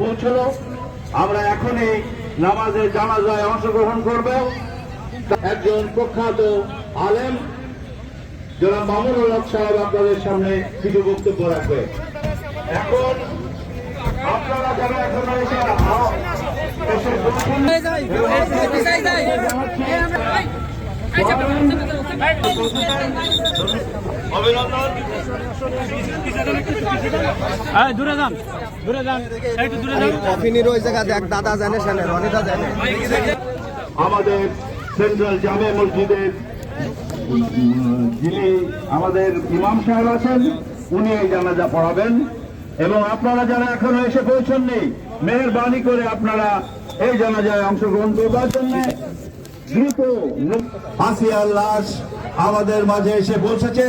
পৌঁছলো আমরা এখনই নামাজে জানাজায় অংশগ্রহণ করব একজন প্রখ্যাত আলেম যারা মামুনুল হক সাহেব আপনাদের সামনে কিছু বক্তব্য রাখবে এখন আপনারা যারা এখন এসে এসে বসুন, অভিনন্দন দূরে যান দূরে যান। একটু দূরে যান। কফিনির ওই জায়গা দেখ দাদা জানে শানে রনিদা জানে। আমাদের সেন্ট্রাল জামে মসজিদের যিনি আমাদের ইমাম সাহেব আছেন উনি এই জানাজা পড়াবেন। এবং আপনারা যারা এখনও এসে পৌঁছননি মেহরবানি করে আপনারা এই জানাজায় অংশগ্রহণ করবার জন্য দ্রুত আসিয়ার লাশ আমাদের মাঝে এসে পৌঁছেছে।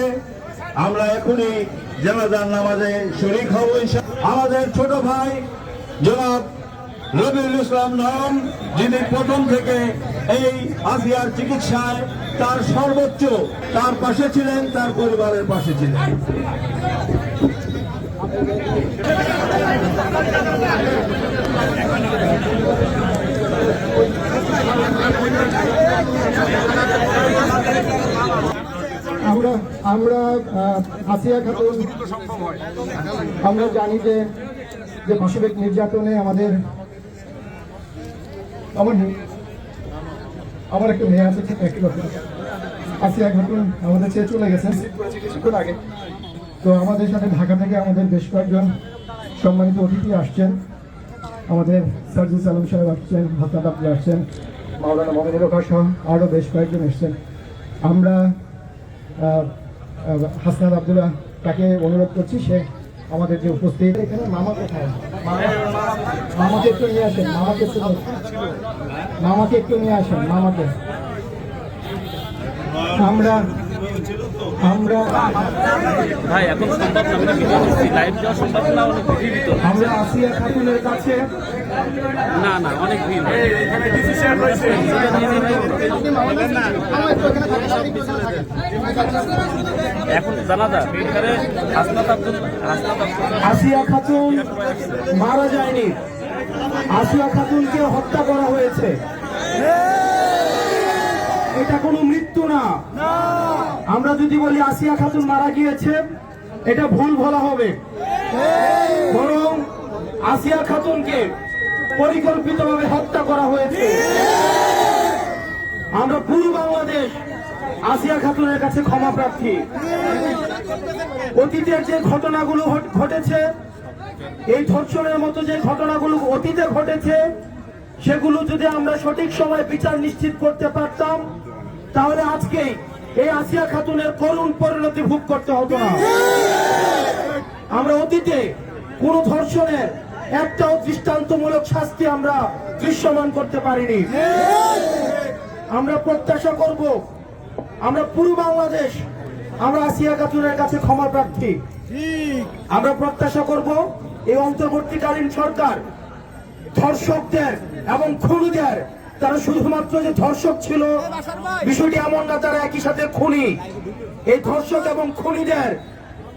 আমরা এখনই জানাজার নামাজে শরিক হব আমাদের ছোট ভাই জনাব রবিউল ইসলাম নয়ন যিনি প্রথম থেকে এই আসিয়ার চিকিৎসায় তার সর্বোচ্চ, তার পাশে ছিলেন, তার পরিবারের পাশে ছিলেন। আমরা আমরা আসিয়া খাতুন আমরা জানি যে যে পাশবিক নির্যাতনে আমাদের আমার মেয়ে- আমার একটা মেয়ে আছে ঠিক একই বছর আসিয়া খাতুন আমাদের ছেড়ে চলে গেছেন কিছুক্ষণ আগে। তো আমাদের সাথে ঢাকা থেকে আমাদের বেশ কয়েকজন সম্মানিত অতিথি আসছেন। আমাদের সার্জিস আলম সাহেব আসছেন হাসান আব্দুল আসছেন মাওলানা মোহাম্মদ রোখা সহ আরও বেশ কয়েকজন এসছেন। আমরা আহ, আবদুল্লাহ তাকে অনুরোধ করছি সে আমাদের যে উপস্থিত এখানে মামা কোথায়? মামা- মামাকে একটু নিয়ে আসেন মামাকে মামাকে একটু নিয়ে আসেন মামাকে। আমরা আমরা ভাই এখন সম্ভব না আমরা ভিডিও করছি লাইভ যাওয়া সম্ভব না অনেক ভিড় আমরা আসিয়া খাতুনের কাছে না না অনেক ভিড়। এখন জানা যা এখানে হাসনাত আব্দুল হাসনাত আসিয়া খাতুন মারা যায়নি। আসিয়া খাতুনকে হত্যা করা হয়েছে। এটা কোনো মৃত্যু না। আমরা যদি বলি আসিয়া খাতুন মারা গিয়েছে, এটা ভুল বলা হবে। বরং আসিয়া খাতুনকে পরিকল্পিতভাবে হত্যা করা হয়েছে। আমরা পুরো বাংলাদেশ আসিয়া খাতুনের কাছে ক্ষমা প্রার্থী। অতীতের যে ঘটনাগুলো ঘটেছে, এই ধর্ষণের মতো যে ঘটনাগুলো অতীতে ঘটেছে, সেগুলো যদি আমরা সঠিক সময়ে বিচার নিশ্চিত করতে পারতাম তাহলে আজকে এই আসিয়া খাতুনের করুণ পরিণতি ভোগ করতে হতো না। আমরা অতীতে কোন ধর্ষণের একটাও দৃষ্টান্তমূলক শাস্তি আমরা দৃশ্যমান করতে পারিনি। আমরা প্রত্যাশা করব, আমরা পুরো বাংলাদেশ, আমরা আসিয়া খাতুনের কাছে ক্ষমা প্রার্থী। আমরা প্রত্যাশা করব, এই অন্তর্বর্তীকালীন সরকার ধর্ষকদের এবং খুনিদের তারা শুধুমাত্র যে ধর্ষক ছিল বিষয়টি এমন না তারা একই সাথে খুনি। এই ধর্ষক এবং খুনিদের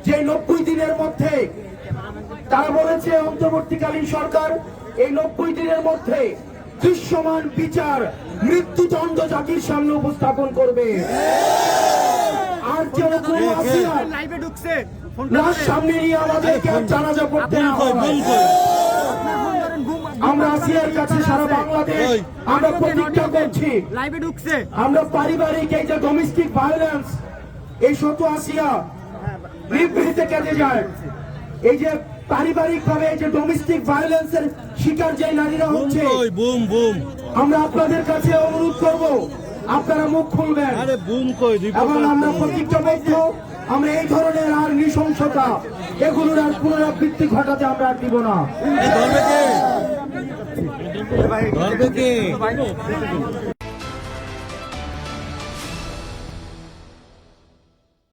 যে নব্বই দিনের মধ্যে তারা বলেছে অন্তর্বর্তীকালীন সরকার এই নব্বই দিনের মধ্যে দৃশ্যমান বিচার মৃত্যুদণ্ড জাতির সামনে উপস্থাপন করবে। আর যেন কোনো সামনে নিয়ে আমাদেরকে আর জানাজা পড়তে না আমরা আসিয়ার কাছে সারা বাংলাদেশ আমরা প্রতিজ্ঞা করছি। লাইভে ঢুকছে। আমরা পারিবারিক এই যে ডোমেস্টিক ভায়োলেন্স এই শত আসিয়া বিবৃতিতে কেটে যায়। এই যে পারিবারিক ভাবে যে ডোমেস্টিক ভায়োলেন্সের শিকার যে নারীরা হচ্ছে বুম বুম। আমরা আপনাদের কাছে অনুরোধ করব আপনারা মুখ খুলবেন। আরে বুম কই এবং আমরা প্রতিজ্ঞাবদ্ধ। আমরা এই ধরনের আর নৃশংসতা এগুলোর আর পুনরাবৃত্তি ঘটাতে আমরা আর দিব না। ধরবে কে